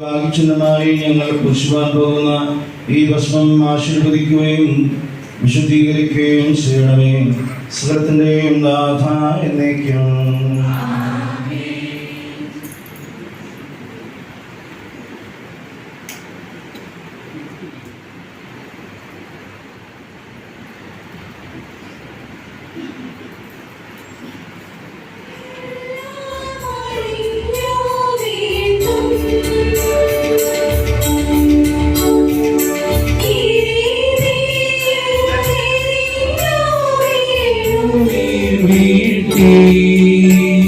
ഭാഗിച്ചുന്നമായി ഞങ്ങൾ പുഷ്പാൻ പോകുന്ന ഈ ഭസ്മം ആശീർവദിക്കുകയും വിശുദ്ധീകരിക്കുകയും ചെയ്യണമേ. സ്വരത്തിന്റെയും നാഥ എന്നേക്കും. வீட்டே